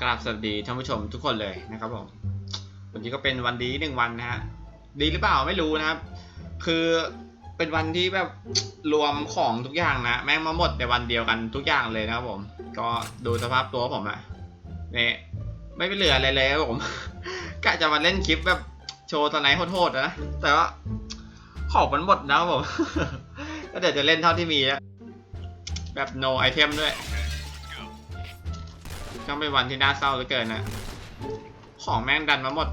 กราบสวัสดีท่านผู้ชมทุกคนเลยนะครับผมวันนี้ก็เป็นวันดีหนึ่งวันนะฮะดีหรือเปล่าไม่รู้นะครับ คือเป็นวันที่แบบรวมของทุกอย่างนะแม่งมาหมดในวันเดียวกันทุกอย่างเลยนะครับผม ก็ดูสภาพตัวผมอะเนี่ยไม่เหลืออะไรเลยครับผมกะจะมาเล่นคลิปแบบโชว์ตอนไหนโหดๆนะแต่ว่าของมันหมดนะครับผมก็เดี๋ยวจะเล่นเท่าที่มีแล้วแบบ no item ด้วย ก็เป็นวันที่น่าเศร้าเหลือเกินนะของแม่งดันมาหมด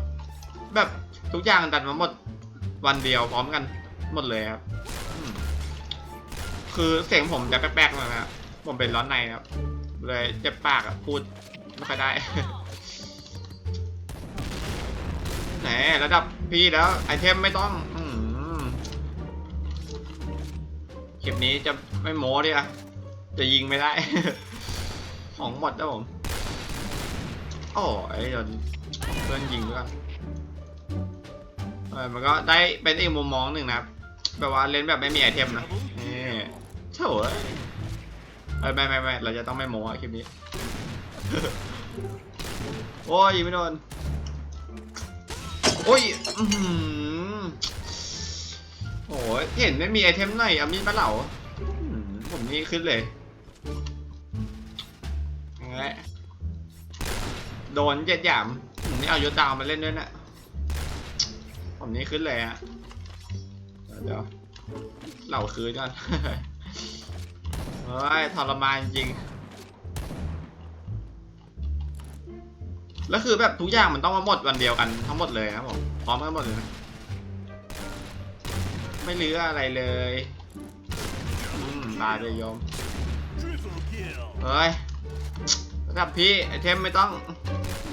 แบบทุกอย่างดันมาหมด วันเดียวพร้อมกันหมดเลยครับอืมคือเสียงผมจะแป๊กๆหน่อยนะครับผมเป็นร้อนในครับ เลยเจ็บปากอะพูดไม่ค่อยได้แหมระดับพี่แล้วไอเทมไม่ต้องอืคลิปนี้จะไม่โม้ดิอะจะยิงไม่ได้ ของหมดแล้วผม โอ้ยโดนเพื่อนยิงด้วยเออมันก็ได้เป็นอีกมุมมองหนึ่งนะครับแบบว่าเล่นแบบไม่มีไอเทมนะนี่เฉยเอ้ยไม่ไม่ไม่เราจะต้องไม่โม้คลิปนี้ โอ้ยยิงไม่โดนโอ้ยโอ้ยเห็นไม่มีไอเทมหน่อยอามีดมาเหล่าผมนี่ขึ้นเลยยังไง โดนเจ็ดหยามผมนี่เอายศดาวมาเล่นด้วยนะผมนี่ขึ้นเลยฮะเดี๋ยวเหล่าคืนก่อนเฮ้ยทรมานจริง แล้วคือแบบทุกอย่างมันต้องมาหมดวันเดียวกันทั้งหมดเลยครับผมพร้อมกันหมดเลย ไม่เหลืออะไรเลยอืมตายเลยยมเฮ้ย ระดับพี่ไอเทมไม่ต้อง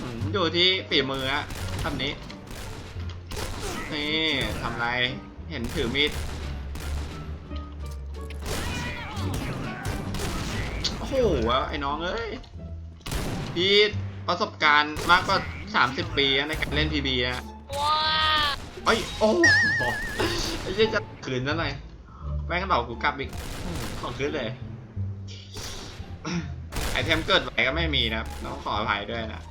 อืมอยู่ที่ฝีมืออะทำนี้ นี่ทำไร เห็นถือมีด โอ้โหไอ้น้องเอ้ย พี่ประสบการณ์มากกว่า 30 ปีนะในการเล่นพีบีอะเอ้ย โอ้โหไอ้เหี้ยจะขืนนั่นหน่อยแม่งเหล่ากูกลับอีกอืมของขึ้นเลย ไอเทมเกิดไหวก็ไม่มีนะครับต้องขออภัยด้วยนะ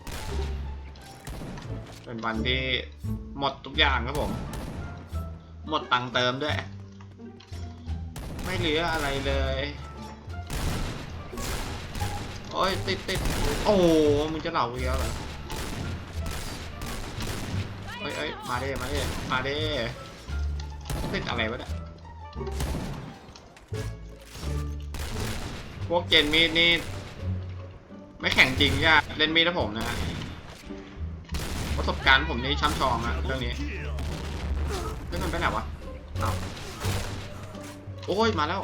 เป็นวันที่หมดทุกอย่างครับผม หมดตังค์เติมด้วย ไม่เหลืออะไรเลย โอ้ยติดติดโอ้มึงจะเหล่าเยอะเหรอเอ้ยเอ้ยมาเด้มาเด้มาเด้ติดอะไรวะเนี่ยพวกเจนมีดนี่ ไม่แข่งจริงย่าเล่นมีดนะผมนะฮะประสบการณ์ผมนี่ช้ำชองอะเรื่องนี้เรื่องมันไปไหนวะเอาโอ้ยมาแล้ว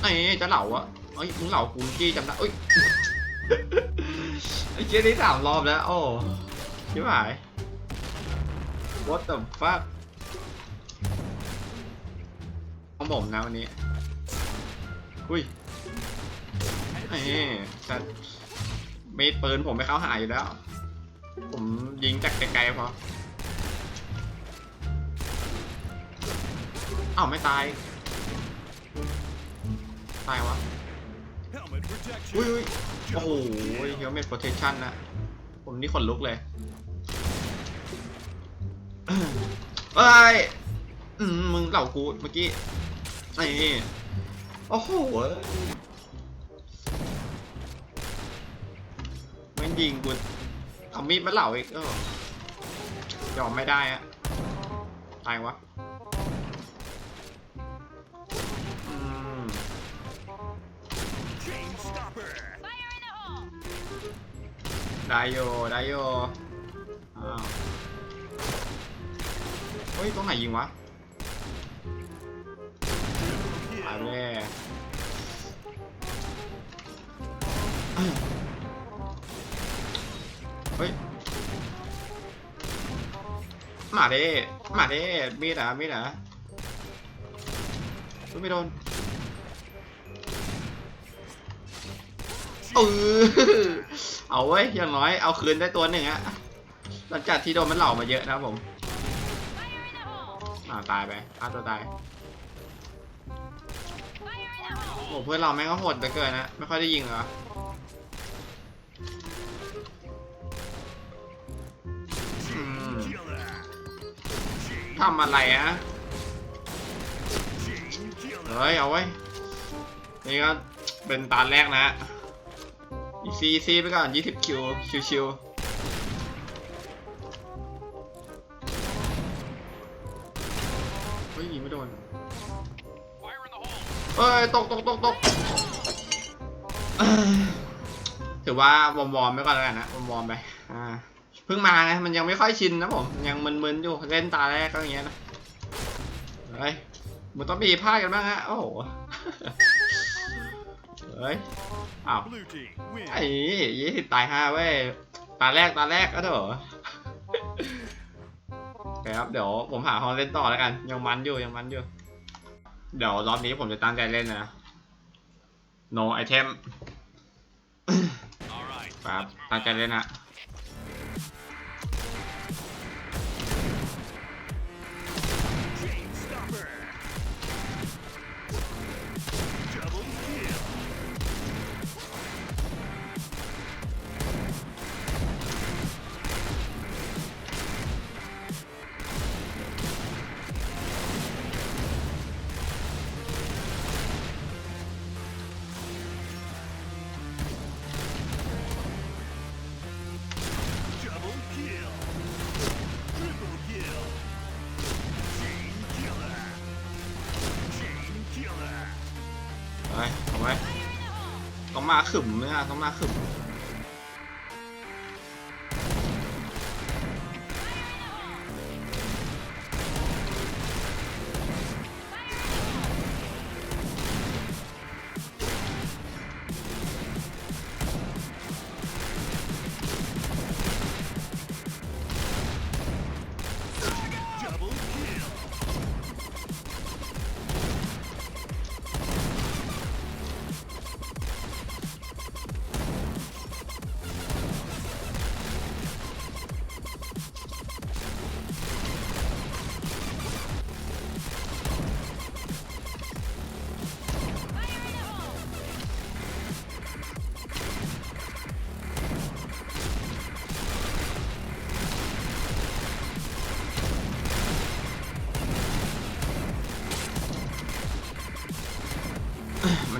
ไอ้จะเหล่าอะเอ้ยมึงเหล่ากูจี้จำได้เอ้ยไอ้เจ๊ได้สามรอบแล้ว โอ้ชิบหาย what the fuck ของผมนะวันนี้ อุ้ยไอ้สัตว์ มีดปืนผมไม่เข้าหาอยู่แล้ว ผมยิงจากไกลๆพออ้าวไม่ตาย ตายวะอุ้ยโอ้โหเฮลเมตโปรเทคชั่นนะ ผมนี่ขนลุกเลยเอ้ยมึงเหล่ากูเมื่อกี้นี่โอ้โห ยิงกูเอามีดมาเหล่าอีกเออยอมไม่ได้อะตายวะได้โยได้โยอ้าวเฮ้ยตรงไหนยิงวะ Triple หาย kill. ไมาเด้มาเด้มีดอะมีดเหรอะไม่โดนเออเอาไว้ยอย่างน้อยเอาคืนได้ตัวหนึ่งอะหลังจากที่โดนมันเหล่ามาเยอะนะครับผมอ่าตายไปฆ่าตัวตายโอ้เพื่อนเราแม่งก็โหดเหลือเกินนะ ไม่ค่อยได้ยิงเหรอ ทำอะไรอะเฮ้ยเอาไว้ นี่ก็เป็นตาแรกนะอีซีซีไปก่อน20คิวชิวๆเฮ้ยยิงไม่โดนเอ้ยตกตกตกตกเอ้ยถือว่าวอมวอมไปก่อนแล้วกันนะวอมวอมไปอ่า เพิ่งมาไงมันยังไม่ค่อยชินนะผม ยังมึนๆอยู่เล่นตาแรกก็อย่างเงี้ยนะเฮ้ยมันต้องมีพลาดกันบ้างฮะโอ้โหเฮ้ยอ้าวไอ้ยี่สิบตายห้าเว้ยตาแรกตาแรกก็เถอะครับเดี๋ยวผมหาห้องเล่นต่อแล้วกัน ยังมันอยู่ยังมันอยู่ เดี๋ยวรอบนี้ผมจะตั้งใจเล่นนะ no item ครับตั้งใจเล่นนะ เฮ้ยเอาไว้ต้องมาขึมเนี่ยต้องมาขึม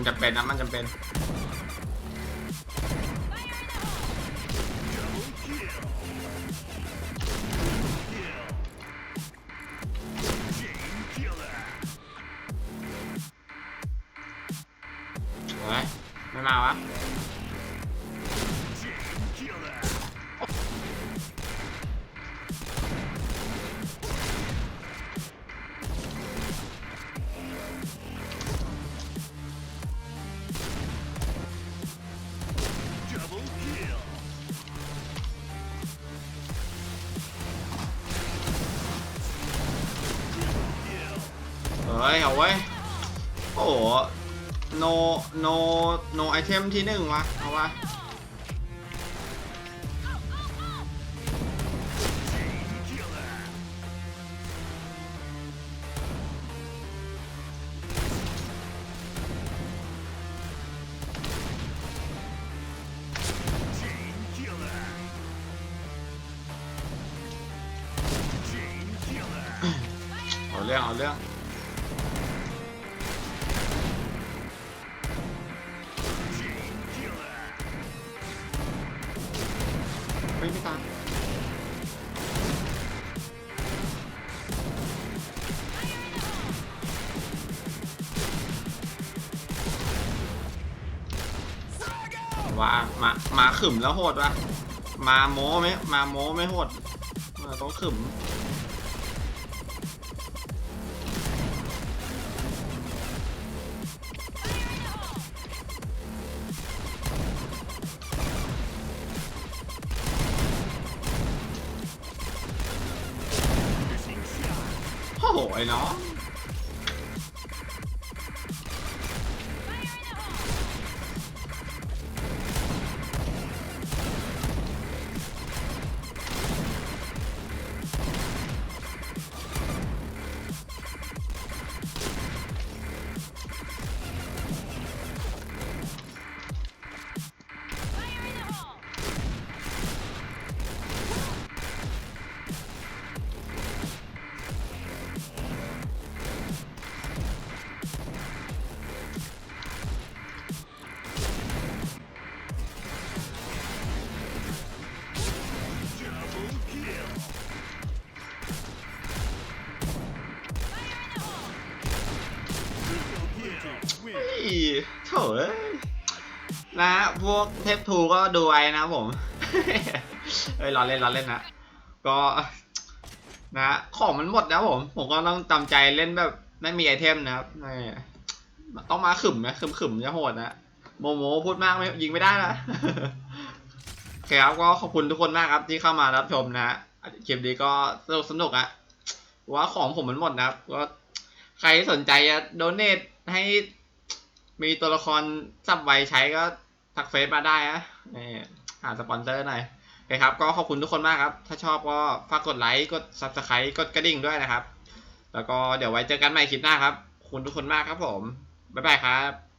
มันจำเป็นนะมันจำเป็น ไม่มาวะ เฮ้ยเอาไว้ยโอ้โห no no no item ที่หนึ่งวะเอาวะเอาเรื่องเอาเรื่อง ว่ามามาขึมแล้วโหดวะมาโม้ไหมมาโม้ไม่โหดเออต้องขึมโอ้โหไอ้น้อง เอ้ยนะ พวกเทปทูก็ดูไว้นะผมเอ้ยล้อเล่นล้อเล่นนะ ก็นะของมันหมดนะผม ผมก็ต้องจำใจเล่นแบบไม่มีไอเทมนะครับต้องมาขึมนะขึมขึมจะโหดนะ โมโมพูดมากไม่ยิงไม่ได้นะโอเคครับก็ขอบคุณทุกคนมากครับที่เข้ามารับชมนะฮะคลิปนี้ก็สนุกสนุกอะว่าของผมมันหมดนะครับ ก็ใครสนใจจะโดเนทให้ มีตัวละครจับไวใช้ก็ทักเฟซมาได้นะนี่หาสปอนเซอร์หน่อยโอเคครับ ก็ขอบคุณทุกคนมากครับ ถ้าชอบก็ฝากกดไลค์กด subscribe กดกระดิ่งด้วยนะครับ แล้วก็เดี๋ยวไว้เจอกันใหม่คลิปหน้าครับขอบคุณทุกคนมากครับผม บ๊ายบายครับ